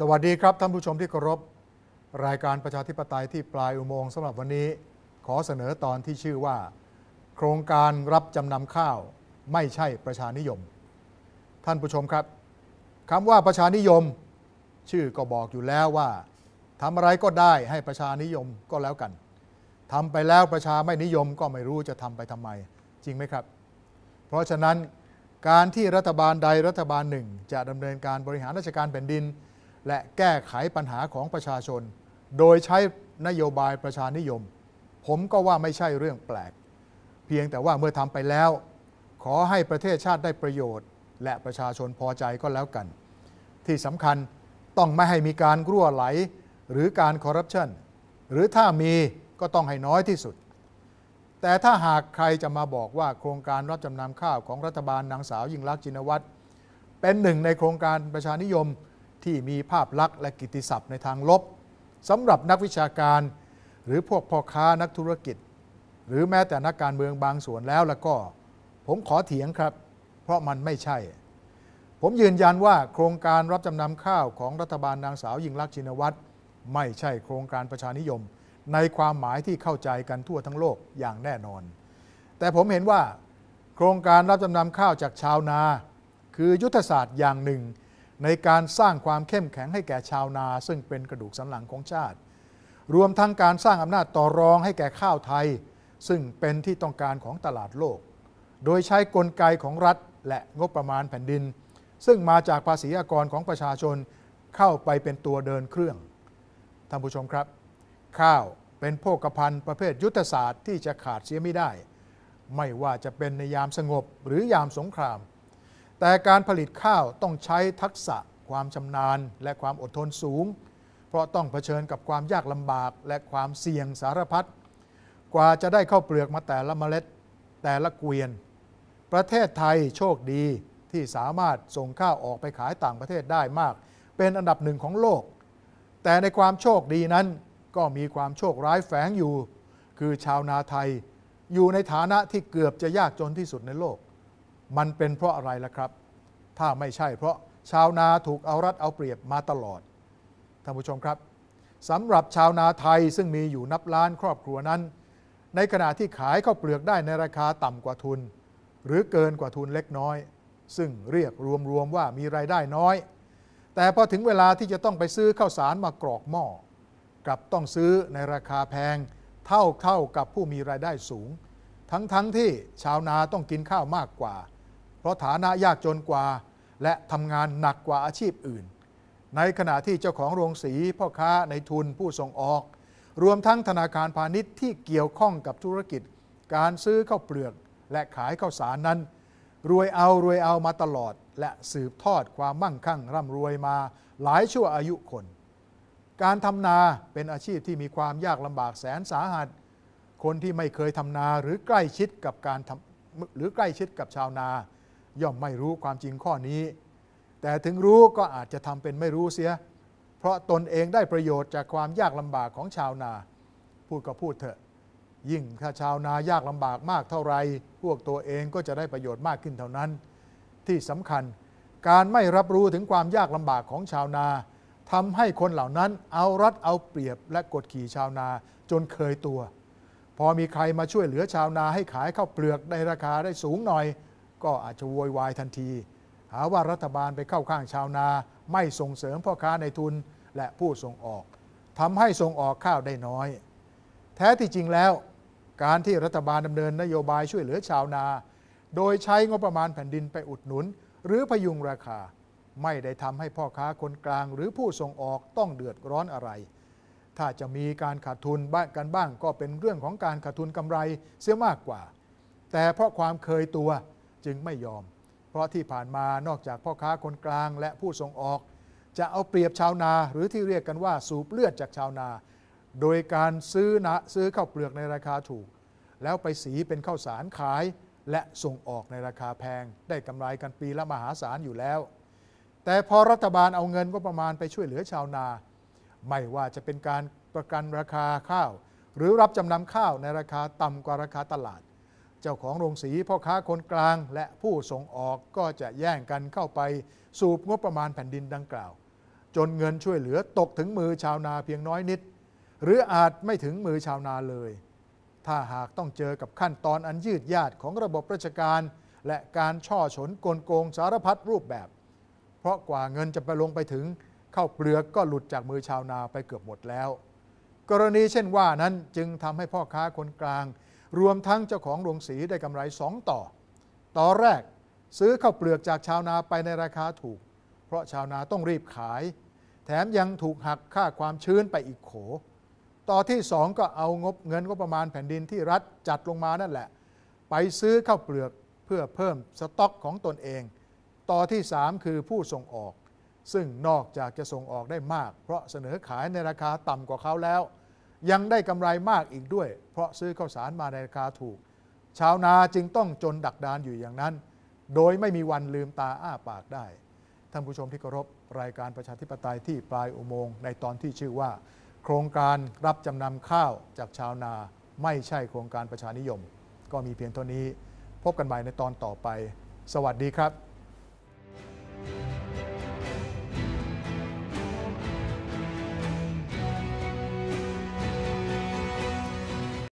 สวัสดีครับท่านผู้ชมที่เคารพรายการประชาธิปไตยที่ปลายอุโมงค์สำหรับวันนี้ ขอเสนอตอนที่ชื่อว่า โครงการรับจำนำข้าวไม่ใช่ประชานิยม ท่านผู้ชมครับคำว่าประชานิยม ชื่อก็บอกอยู่แล้วว่าทำอะไรก็ได้ให้ประชานิยมก็แล้วกันทำไปแล้วประชาไม่นิยมก็ไม่รู้จะทำไปทำไม จริงไหมครับ เพราะฉะนั้นการที่รัฐบาลใดรัฐบาลหนึ่ง จะดำเนินการบริหารราชการแผ่นดิน และแก้ไขปัญหาของประชาชน โดยใช้นโยบายประชานิยม ผมก็ว่าไม่ใช่เรื่องแปลก เพียงแต่ว่าเมื่อทำไปแล้ว ขอให้ประเทศชาติได้ประโยชน์ และประชาชนพอใจก็แล้วกัน ที่สำคัญต้องไม่ให้มีการรั่วไหลหรือการคอร์รัปชันหรือถ้ามีก็ต้องให้น้อยที่สุด แต่ถ้าหากใครจะมาบอกว่าโครงการรับจำนำข้าวของรัฐบาลนางสาวยิ่งลักษณ์จินวัตรเป็นหนึ่งในโครงการประชานิยม ที่มีภาพลักษณ์และกิตติศัพท์ในทางลบสำหรับนักวิชาการ หรือพวกพ่อค้านักธุรกิจ หรือแม้แต่นักการเมืองบางส่วนแล้วแล้วก็ ผมขอเถียงครับ เพราะมันไม่ใช่ ผมยืนยันว่าโครงการรับจำนำข้าวของรัฐบาลนางสาวยิ่งลักษณ์ชินวัตรไม่ใช่โครงการประชานิยม ในความหมายที่เข้าใจกันทั่วทั้งโลกอย่างแน่นอน แต่ผมเห็นว่า โครงการรับจำนำข้าวจากชาวนา คือยุทธศาสตร์อย่างหนึ่ง ในการสร้างความเข้มแข็งให้แก่ชาวนา ซึ่งเป็นกระดูกสันหลังของชาติ รวมทั้งการสร้างอำนาจต่อรองให้แก่ข้าวไทย ซึ่งเป็นที่ต้องการของตลาดโลก โดยใช้กลไกของรัฐและงบประมาณแผ่นดิน ซึ่งมาจากภาษีอากรของประชาชนเข้าไปเป็นตัวเดินเครื่องท่านผู้ชมครับ ข้าวเป็นโภคภัณฑ์ประเภทยุทธศาสตร์ที่จะขาดเสียไม่ได้ ไม่ว่าจะเป็นในยามสงบหรือยามสงคราม แต่การผลิตข้าวต้องใช้ทักษะ ความชำนาญ และความอดทนสูง เพราะต้องเผชิญกับความยากลำบากและความเสี่ยงสารพัดกว่าจะได้เข้าเปลือกมาแต่ละเมล็ดแต่ละเกวียน ประเทศไทยโชคดีที่สามารถส่งข้าวออกไปขายต่างประเทศได้มาก เป็นอันดับหนึ่งของโลก แต่ในความโชคดีนั้นก็มีความโชคร้ายแฝงอยู่ คือชาวนาไทย อยู่ในฐานะที่เกือบจะยากจนที่สุดในโลก มันเป็นเพราะอะไรล่ะครับ ถ้าไม่ใช่เพราะชาวนาถูกเอารัดเอาเปรียบมาตลอด ท่านผู้ชมครับสำหรับชาวนาไทยซึ่งมีอยู่นับล้านครอบครัวนั้น ในขณะที่ขายข้าวเปลือกได้ในราคาต่ำกว่าทุน หรือเกินกว่าทุนเล็กน้อย ซึ่งเรียกรวมๆว่ามีไรายได้น้อย แต่พอถึงเวลาที่จะต้องไปซื้อข้าวสารมากรอกหม้อกลับต้องซื้อในราคาแพง เท่าเท่ากับผู้มีรายได้สูง ทั้งๆทที่ชาวนาต้องกินข้าวมากกว่า เพราะฐานะยากจนกว่า และทำงานหนักกว่าอาชีพอื่น ในขณะที่เจ้าของโรงสีพ่อค้าในทุนผู้ส่งออก รวมทั้งธนาคารพาณิชย์ที่เกี่ยวข้องกับธุรกิจ การซื้อข้าวเปลือก และขายข้าวสารนั้น รวยเอารวยเอามาตลอด และสืบทอดความมั่งคั่งร่ำรวยมาหลายชั่วอายุคน การทำนาเป็นอาชีพที่มีความยากลำบากแสนสาหัส คนที่ไม่เคยทำนาหรือใกล้ชิดกับการทำหรือใกล้ชิดกับชาวนา ย่อมไม่รู้ความจริงข้อนี้ แต่ถึงรู้ก็อาจจะทำเป็นไม่รู้เสีย เพราะตนเองได้ประโยชน์จากความยากลำบากของชาวนา พูดก็พูดเถอะ ยิ่งถ้าชาวนายากลำบากมากเท่าไร พวกตัวเองก็จะได้ประโยชน์มากขึ้นเท่านั้น ที่สำคัญการไม่รับรู้ถึงความยากลำบากของชาวนาทำให้คนเหล่านั้นเอารัดเอาเปรียบและกดขี่ชาวนาจนเคยตัว พอมีใครมาช่วยเหลือชาวนาให้ขายข้าวเปลือกในราคาได้สูงหน่อย ก็อาจจะโวยวายทันที หาว่ารัฐบาลไปเข้าข้างชาวนา ไม่ส่งเสริมพ่อค้าในทุนและผู้ส่งออกทำให้ส่งออกข้าวได้น้อย แท้ที่จริงแล้ว การที่รัฐบาลดำเนินนโยบายช่วยเหลือชาวนา โดยใช้งบประมาณแผ่นดินไปอุดหนุน หรือพยุงราคา ไม่ได้ทำให้พ่อค้าคนกลาง หรือผู้ส่งออกต้องเดือดร้อนอะไร ถ้าจะมีการขาดทุนบ้างกันบ้างก็เป็นเรื่องของการขาดทุนกำไรเสียมากกว่า แต่เพราะความเคยตัว จึงไม่ยอม เพราะที่ผ่านมานอกจากพ่อค้าคนกลางและผู้ส่งออก จะเอาเปรียบชาวนาหรือที่เรียกกันว่าสูบเลือดจากชาวนา โดยการซื้อนะซื้อข้าวเปลือกในราคาถูก แล้วไปสีเป็นข้าวสารขาย และส่งออกในราคาแพง ได้กำไรกันปีละมหาศาลอยู่แล้ว แต่พอรัฐบาลเอาเงินก็ประมาณไปช่วยเหลือชาวนา ไม่ว่าจะเป็นการประกันราคาข้าว หรือรับจำนำข้าวในราคาต่ำกว่าราคาตลาด เจ้าของโรงสีพ่อค้าคนกลาง และผู้ส่งออกก็จะแย่งกันเข้าไปสูบงบประมาณแผ่นดินดังกล่าว จนเงินช่วยเหลือตกถึงมือชาวนาเพียงน้อยนิด หรืออาจไม่ถึงมือชาวนาเลย ถ้าหากต้องเจอกับขั้นตอนอันยืดยาดของระบบราชการ และการช่อฉนกลโกงสารพัดรูปแบบ เพราะกว่าเงินจะไปลงไปถึงข้าวเปลือกก็หลุดจากมือชาวนาไปเกือบหมดแล้ว กรณีเช่นว่านั้นจึงทำให้พ่อค้าคนกลาง รวมทั้งเจ้าของโรงสีได้กำไรสองต่อ ต่อแรกซื้อข้าวเปลือกจากชาวนาไปในราคาถูก เพราะชาวนาต้องรีบขาย แถมยังถูกหักค่าความชื้นไปอีกโข ต่อที่สองก็เอางบเงินงบประมาณแผ่นดินที่รัฐจัดลงมานั่นแหละ ไปซื้อข้าวเปลือกเพื่อเพิ่มสต็อกของตนเอง ต่อที่ 3 คือผู้ส่งออก ซึ่งนอกจากจะส่งออกได้มาก เพราะเสนอขายในราคาต่ำกว่าเขาแล้ว ยังได้กำไรมากอีกด้วย เพราะซื้อข้าวสารมาในราคาถูก ชาวนาจึงต้องจนดักดานอยู่อย่างนั้น โดยไม่มีวันลืมตาอ้าปากได้ ท่านผู้ชมที่เคารพรายการประชาธิปไตยที่ปลายอุโมงค์ในตอนที่ชื่อว่า โครงการรับจำนำข้าวจากชาวนาไม่ใช่โครงการประชานิยม ก็มีเพียงเท่านี้ พบกันใหม่ในตอนต่อไป สวัสดีครับ